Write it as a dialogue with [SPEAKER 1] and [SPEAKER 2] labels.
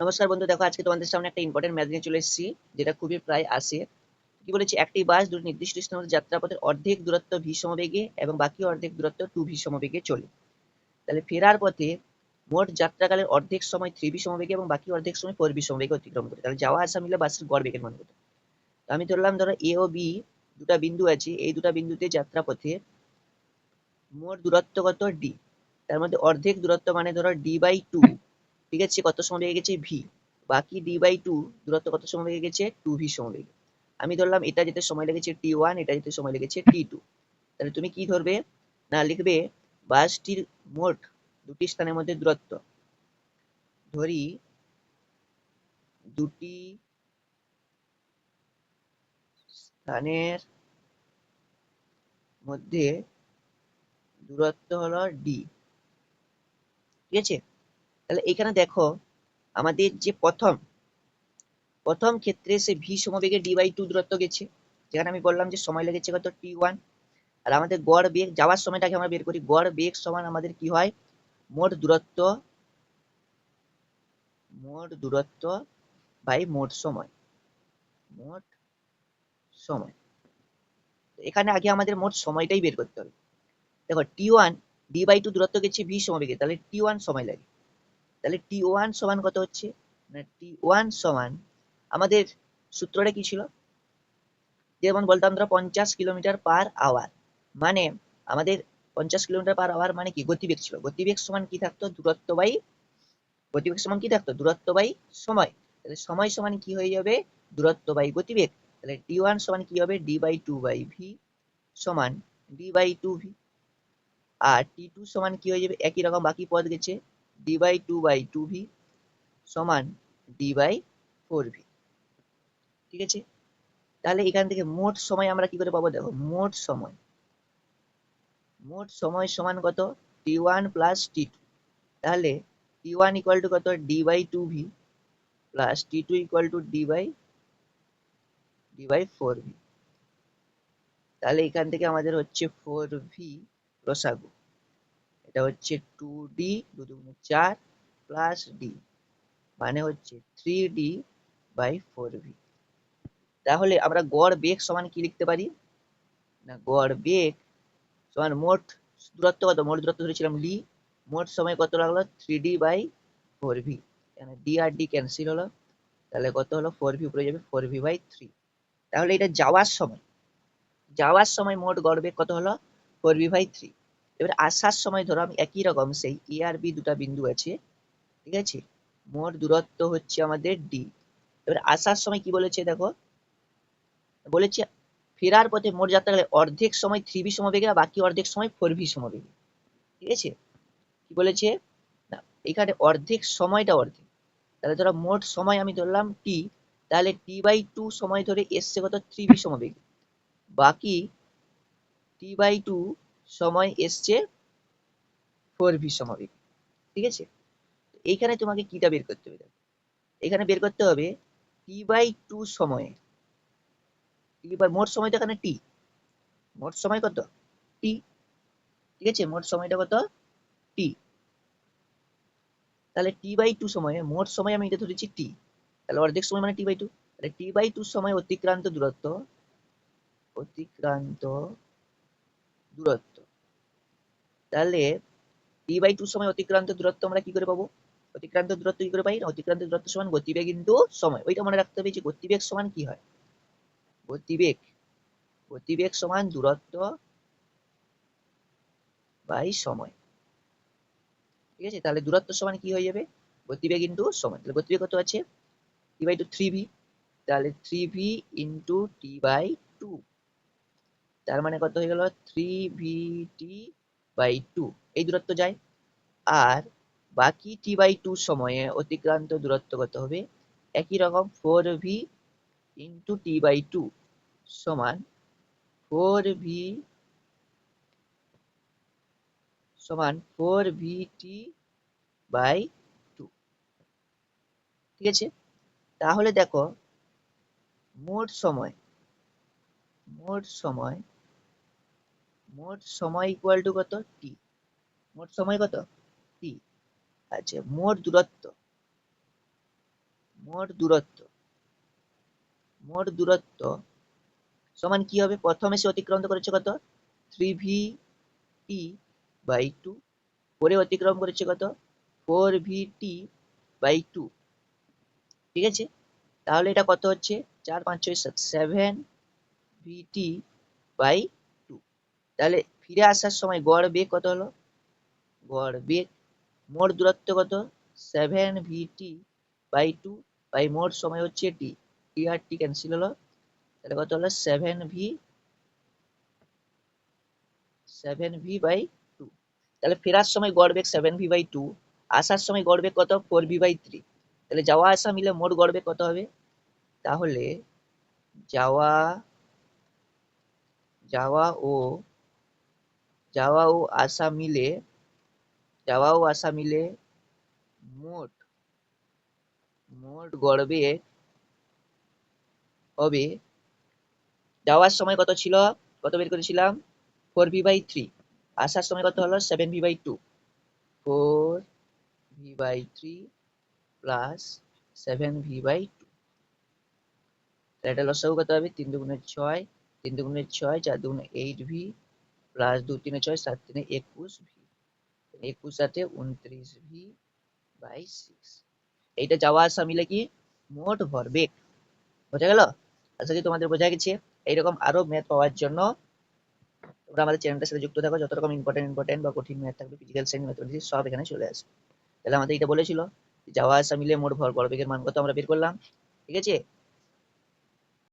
[SPEAKER 1] নমস্কার বন্ধু, দেখো আজকে তোমাদের সামনে একটা ইম্পর্টেন্ট ম্যাথ নিয়ে চলে এসেছি, যেটা খুবই প্রায় আসে কি বলেছি? একটি বাস দুটি নির্দিষ্ট স্থানের যাত্রাপথের অর্ধেক দূরত্ব ভি সমবেগে এবং বাকি অর্ধেক দূরত্ব টু ভি সমবেগে চলে। তাহলে ফেরার পথে মোট যাত্রাকালের অর্ধেক সময় থ্রি ভি সমবেগে এবং বাকি অর্ধেক সময় ফোর ভি সমবেগে অতিক্রম করে। তাহলে যাওয়া আসা মিলে বাসের গড় বেগের মান কত তো আমি ধরলাম, ধরো এ ও বি দুটা বিন্দু আছে, এই দুটা বিন্দুতে যাত্রাপথে মোট দূরত্ব কত ডি তার মধ্যে অর্ধেক দূরত্ব মানে ধরো ডি বাই টু ঠিক আছে, কত সময় লেগে গেছে? ভি বাকি ডি বাই টু দূরত্ব কত সময় লেগে গেছে? টু ভি সময় লেগে আমি ধরলাম এটা যেতে সময় লেগেছে টি ওয়ান এটা যেতে সময় লেগেছে টি টু তাহলে তুমি কি ধরবে? না, লিখবে বাসটির মোট দুটি স্থানের মধ্যে দূরত্ব। ধরি দুটি স্থানের মধ্যে দূরত্ব হলো ডি ঠিক আছে? তাহলে এখানে দেখো, আমাদের যে প্রথম প্রথম ক্ষেত্রে সে ভি সমবেগে ডি বাই টু দূরত্ব গেছে। যেখানে আমি বললাম যে সময় লেগেছে কত? টি ওয়ান আর আমাদের গড় বেগ, যাওয়ার সময়টাকে আমরা বের করি। গড় বেগ সমান আমাদের কি হয়? মোট দূরত্ব মোট দূরত্ব বাই মোট সময়। মোট সময়। এখানে আগে আমাদের মোট সময়টাই বের করতে হবে। দেখো T one D by two দূরত্ব গেছে ভি সমবেগে, তাহলে টি ওয়ান সময় লাগে। তাহলে টি ওয়ান সমান কত হচ্ছে? না টি ওয়ান সমান আমাদের সূত্রটা কি ছিল? যেমন বলতাম ধরো পঞ্চাশ কিলোমিটার পার আওয়ার মানে আমাদের পঞ্চাশ কিলোমিটার পার আওয়ার মানে কি? গতিবেগ ছিল। গতিবেগ সমান কি থাকতো? দূরত্ব বাই, গতিবেগ সমান কি থাকতো? দূরত্ব বাই সময়। তাহলে সময় সমান কি হয়ে যাবে? দূরত্ব বাই গতিবেগ। তাহলে টি ওয়ান সমান কি হবে? D by two by V সমান ডি বাই টু ভি আর টি টু সমান কি হয়ে যাবে? একই রকম বাকি পদ গেছে। D by two by two V সমান ডি বাই ফোর ভি ঠিক আছে? তাহলে এখান থেকে মোট সময় আমরা কি করে পাবো? দেখো, মোট সময় মোট সময় সমান কত? T one plus T two তাহলে টি ওয়ান ইকুয়াল টু কত? D by two V plus T two equal to D by D by four V তাহলে এখান থেকে আমাদের হচ্ছে ফোর ভি রসাগু। এটা হচ্ছে টু ডি দু দুগুণে চার প্লাস ডি মানে হচ্ছে three D by four V তাহলে আমরা গড় বেগ সমান কি লিখতে পারি? না, গড় বেগ সমান মোট দূরত্ব কত? মোট দূরত্ব ধরেছিলাম ডি মোট সময় কত লাগল? Three D by four V এখানে ডি আর ডি ক্যান্সেল হলো, তাহলে কত হলো? ফোর ভি উপরে যাবে ফোর ভি বাই থ্রি তাহলে এটা যাওয়ার সময় যাওয়ার সময় মোট গড় বেগ কত হলো? ফোর ভি বাই থ্রি এবার আসার সময় ধরো আমি একই রকম, সেই এ আর বি দুটা বিন্দু আছে, ঠিক আছে? মোট দূরত্ব হচ্ছে আমাদের ডি এবার আসার সময় কি বলেছে দেখো? বলেছে ফেরার পথে মোট যাত্রা গেলে অর্ধেক সময় থ্রি ভি সমবেগে আর বাকি অর্ধেক সময় ফোর ভি সমবেগে, ঠিক আছে? কি বলেছে? না, এখানে অর্ধেক সময়টা অর্ধেক। তাহলে ধরো মোট সময় আমি ধরলাম টি তাহলে টি বাই টু সময় ধরে এসছে কত? থ্রি ভি সমবেগে। বাকি টি বাই টু সময় এসছে ফোর ভি সমবেগে ঠিক আছে? এইখানে তোমাকে কিটা বের করতে হবে এখানে বের করতে হবে টি বাই টু সময়ে। বাই মোট সময়টা এখানে টি মোট সময় কত? টি ঠিক আছে? মোট সময়টা কত? টি তাহলে টি বাই টু সময়ে, মোট সময় আমি এটা ধরেছি টি তাহলে অর্ধেক সময় মানে টি বাই টু তাহলে টি বাই টু সময় অতিক্রান্ত দূরত্ব অতিক্রান্ত দূরত্ব। তাহলে টি বাই টু সময় অতিক্রান্ত দূরত্ব আমরা কি করে পাবো? অতিক্রান্ত দূরত্ব কি করে পাই না? অতিক্রান্ত দূরত্ব সমান গতিবেগ কিন্তু সময়। ওইটা মনে রাখতে হবে যে গতিবেগ সমান কি হয়? গতিবেগ গতিবেগ সমান দূরত্ব বাই সময়। ঠিক আছে? তাহলে দূরত্ব সমান কি হয়ে যাবে? গতিবেগ ইন্টু সময়। তাহলে গতিবেগ কত আছে? T by two three V তাহলে three V into T by two তার মানে কত হয়ে গেল? Three V T by two এই দূরত্ব যায় আর বাকি টি বাই টু সময়ে অতিক্রান্ত দূরত্ব কত হবে? একই রকম four V into T by two সমান ফোর ভি সমান four V T by two ঠিক আছে? তাহলে দেখো মোট সময় মোট সময় মোট সময় ইকুয়াল টু কত? টি মোট সময় কত? টি আচ্ছা মোট দূরত্ব। মোট দূরত্ব। মোট দূরত্ব সমান কি হবে? প্রথমে সে অতিক্রম করেছে কত? Three V T by two পরে অতিক্রম করেছে কত? Four V T by two ঠিক আছে? তাহলে এটা কত হচ্ছে? চার, পাঁচ, ছয়, সাত সেভেন ভি টি বাই তাহলে ফিরে আসার সময় গড় বেগ কত হলো? গড় বেগ মোট দূরত্ব কত? Seven VT by two by মোট সময় হচ্ছে টি টি আর টি ক্যান্সেল হলো। তাহলে কত হলো? Seven V seven V by two তাহলে ফেরার সময় গড় বেগ সেভেন ভি বাই টু আসার সময় গড় বেগ কত? ফোর ভি বাই থ্রি তাহলে যাওয়া আসা মিলে মোট গড় বেগ কত হবে? তাহলে যাওয়া যাওয়া ও যাওয়া ও আসা মিলে যাওয়া ও আসা মিলে, মোট মোট গড়বে হবে। যাওয়ার সময় কত ছিল? কত বের করেছিলাম? ফোর ভি বাই থ্রি আসার সময় কত হলো? Seven V by two four V by three plus seven V by two এটা লসাগু কত হবে? তিন দুগুণে ছয়। তিন দুগুণে ছয়, চার দুগুণে এইট ভি প্লাস দু তিনে ছয়, সাত তিনে একুশ ভি, একুশ সাথে উনত্রিশ ভি বাই সিক্স। এইটা যাওয়া আসা মিলে কি? মোট ভরবেগ। বোঝা গেল? আশা করি তোমাদের বোঝা গেছে, এইরকম আরও ম্যাথ পাওয়ার জন্য তোমরা আমাদের চ্যানেলটার সাথে যুক্ত থাকো, যত রকম ইম্পর্টেন্ট ইম্পর্টেন্ট বা কঠিন ম্যাথ থাকবে ফিজিক্যাল সায়েন্স ম্যাথমেটিক্স সব এখানে চলে আসবে। তাহলে আমাদের এটা বলেছিল, যাওয়া আসা মিলে মোট ভর ভরবেগের মান কত আমরা বের করলাম? ঠিক আছে?